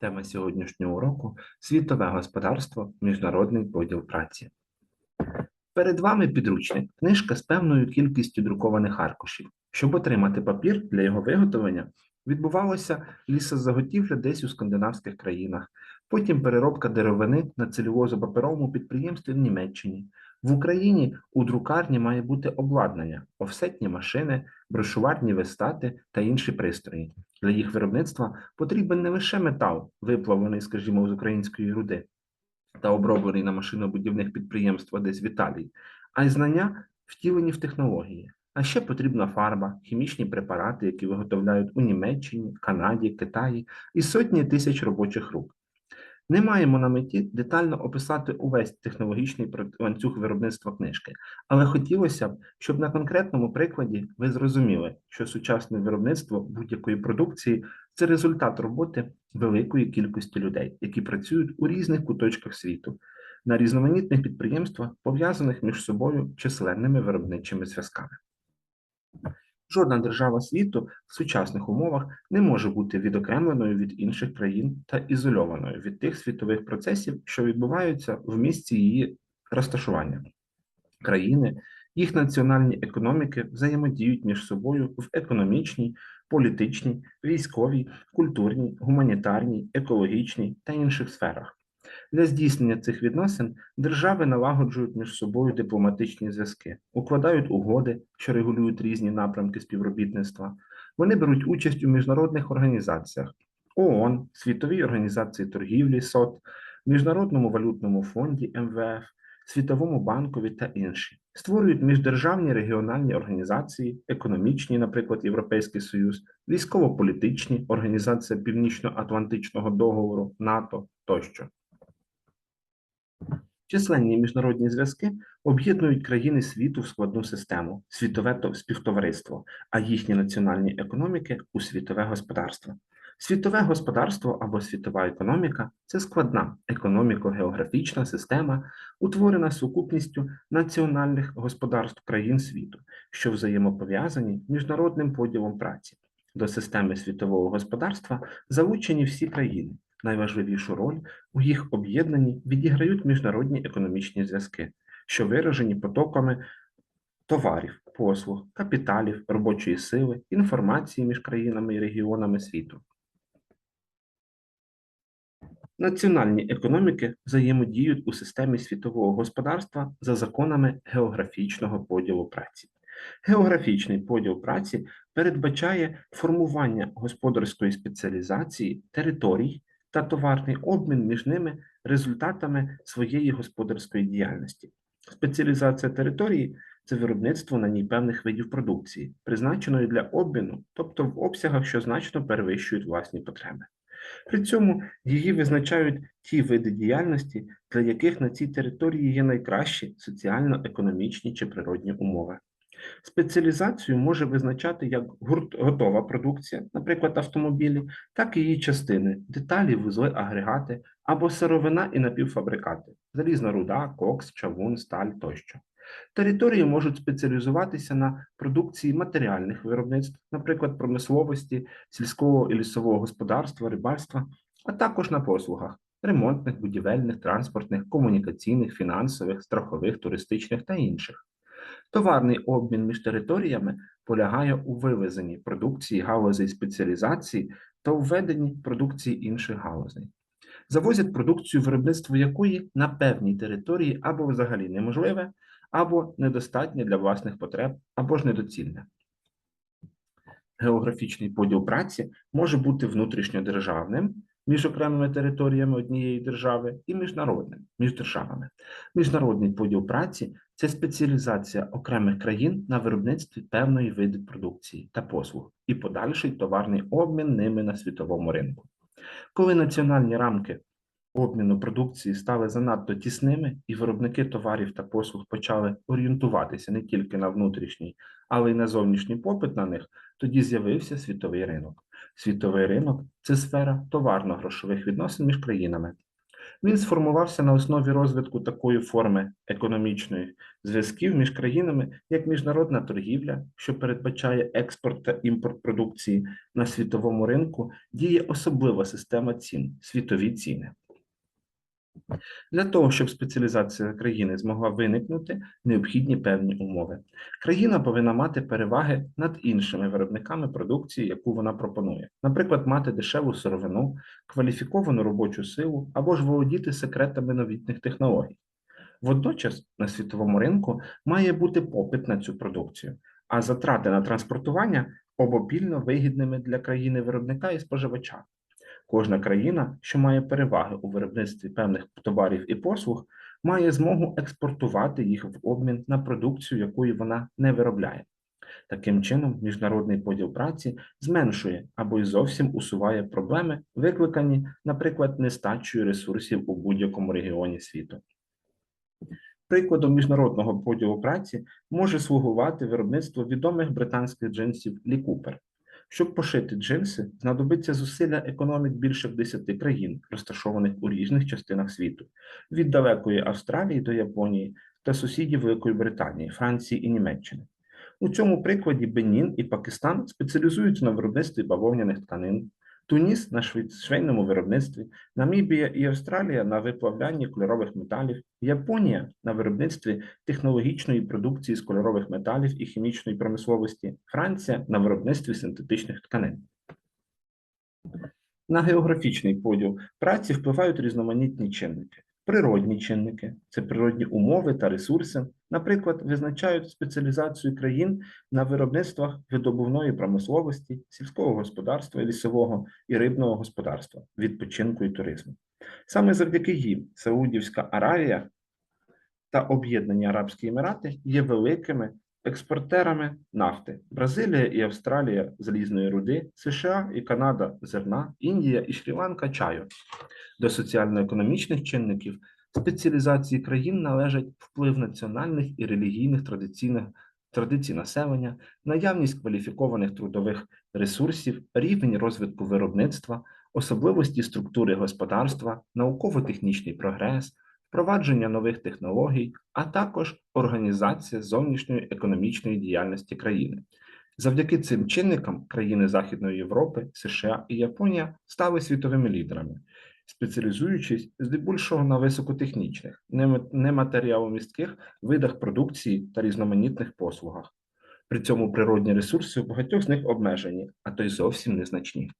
Тема сьогоднішнього уроку світове господарство, міжнародний поділ праці. Перед вами підручник, книжка з певною кількістю друкованих аркушів. Щоб отримати папір для його виготовлення, відбувалося лісозаготівля десь у скандинавських країнах, потім переробка деревини на цільовозопаперовому підприємстві в Німеччині. В Україні у друкарні має бути обладнання, офсетні машини, брошуварні вистати та інші пристрої. Для їх виробництва потрібен не лише метал, виплавлений, скажімо, з української руди та оброблений на машинобудівних підприємствах десь в Італії, а й знання, втілені в технології. А ще потрібна фарба, хімічні препарати, які виготовляють у Німеччині, Канаді, Китаї і сотні тисяч робочих рук. Не маємо на меті детально описати увесь технологічний ланцюг виробництва книжки, але хотілося б, щоб на конкретному прикладі ви зрозуміли, що сучасне виробництво будь-якої продукції це результат роботи великої кількості людей, які працюють у різних куточках світу, на різноманітних підприємствах, пов'язаних між собою численними виробничими зв'язками. Жодна держава світу в сучасних умовах не може бути відокремленою від інших країн та ізольованою від тих світових процесів, що відбуваються в місці її розташування. Країни, їх національні економіки взаємодіють між собою в економічній, політичній, військовій, культурній, гуманітарній, екологічній та інших сферах. Для здійснення цих відносин держави налагоджують між собою дипломатичні зв'язки, укладають угоди, що регулюють різні напрямки співробітництва. Вони беруть участь у міжнародних організаціях ООН, Світовій організації торгівлі СОТ, Міжнародному валютному фонді МВФ, Світовому банкові та інші. Створюють міждержавні регіональні організації, економічні, наприклад, Європейський Союз, військово-політичні, Організація Північно-Атлантичного договору, НАТО тощо. Численні міжнародні зв'язки об'єднують країни світу в складну систему світове співтовариство, а їхні національні економіки у світове господарство. Світове господарство або світова економіка це складна економіко-географічна система, утворена сукупністю національних господарств країн світу, що взаємопов'язані міжнародним поділом праці. До системи світового господарства залучені всі країни. Найважливішу роль у їх об'єднанні відіграють міжнародні економічні зв'язки, що виражені потоками товарів, послуг, капіталів, робочої сили, інформації між країнами і регіонами світу. Національні економіки взаємодіють у системі світового господарства за законами географічного поділу праці. Географічний поділ праці передбачає формування господарської спеціалізації територій та товарний обмін між ними результатами своєї господарської діяльності. Спеціалізація території це виробництво на ній певних видів продукції, призначеної для обміну, тобто в обсягах, що значно перевищують власні потреби. При цьому її визначають ті види діяльності, для яких на цій території є найкращі соціально-економічні чи природні умови. Спеціалізацію може визначати як гурт- готова продукція, наприклад, автомобілі, так і її частини, деталі, вузли, агрегати або сировина і напівфабрикати, залізна руда, кокс, чавун, сталь тощо. Території можуть спеціалізуватися на продукції матеріальних виробництв, наприклад, промисловості, сільського і лісового господарства, рибальства, а також на послугах ремонтних, будівельних, транспортних, комунікаційних, фінансових, страхових, туристичних та інших. Товарний обмін між територіями полягає у вивезенні продукції галузей спеціалізації та введенні продукції інших галузей. Завозять продукцію, виробництво якої на певній території або взагалі неможливе, або недостатнє для власних потреб, або ж недоцільне. Географічний поділ праці може бути внутрішньодержавним між окремими територіями однієї держави і міжнародним між державами. Міжнародний поділ праці це спеціалізація окремих країн на виробництві певної види продукції та послуг і подальший товарний обмін ними на світовому ринку. Коли національні рамки обміну продукції стали занадто тісними, і виробники товарів та послуг почали орієнтуватися не тільки на внутрішній, але й на зовнішній попит на них, тоді з'явився світовий ринок. Світовий ринок це сфера товарно-грошових відносин між країнами. Він сформувався на основі розвитку такої форми економічної зв'язків між країнами, як міжнародна торгівля, що передбачає експорт та імпорт продукції на світовому ринку, діє особлива система цін світові ціни. Для того, щоб спеціалізація країни змогла виникнути, необхідні певні умови. Країна повинна мати переваги над іншими виробниками продукції, яку вона пропонує, наприклад, мати дешеву сировину, кваліфіковану робочу силу або ж володіти секретами новітніх технологій. Водночас на світовому ринку має бути попит на цю продукцію, а затрати на транспортування обопільно вигідними для країни виробника і споживача. Кожна країна, що має переваги у виробництві певних товарів і послуг, має змогу експортувати їх в обмін на продукцію, якої вона не виробляє. Таким чином, міжнародний поділ праці зменшує або й зовсім усуває проблеми, викликані, наприклад, нестачею ресурсів у будь-якому регіоні світу. Прикладом міжнародного поділу праці може слугувати виробництво відомих британських джинсів Лі Купер. Щоб пошити джинси, знадобиться зусилля економік більше 10 країн, розташованих у різних частинах світу, від далекої Австралії до Японії та сусідів Великої Британії, Франції і Німеччини. У цьому прикладі Бенін і Пакистан спеціалізуються на виробництві бавовняних тканин, Туніс на швейному виробництві, Намібія і Австралія на виплавлянні кольорових металів, Японія на виробництві технологічної продукції з кольорових металів і хімічної промисловості, Франція на виробництві синтетичних тканин. На географічний поділ праці впливають різноманітні чинники. Природні чинники це природні умови та ресурси, наприклад, визначають спеціалізацію країн на виробництвах видобувної промисловості, сільського господарства, лісового і рибного господарства, відпочинку і туризму. Саме завдяки їм Саудівська Аравія та Об'єднані Арабські Емірати є великими експортерами нафти. Бразилія і Австралія залізної руди, США і Канада зерна, Індія і Шрі-Ланка чаю. До соціально-економічних чинників спеціалізації країн належать вплив національних і релігійних традиційних традицій населення, наявність кваліфікованих трудових ресурсів, рівень розвитку виробництва, особливості структури господарства, науково-технічний прогрес, впровадження нових технологій, а також організація зовнішньої економічної діяльності країни. Завдяки цим чинникам країни Західної Європи, США і Японія стали світовими лідерами, спеціалізуючись здебільшого на високотехнічних, нематеріаломістких видах продукції та різноманітних послугах. При цьому природні ресурси у багатьох з них обмежені, а то й зовсім незначні.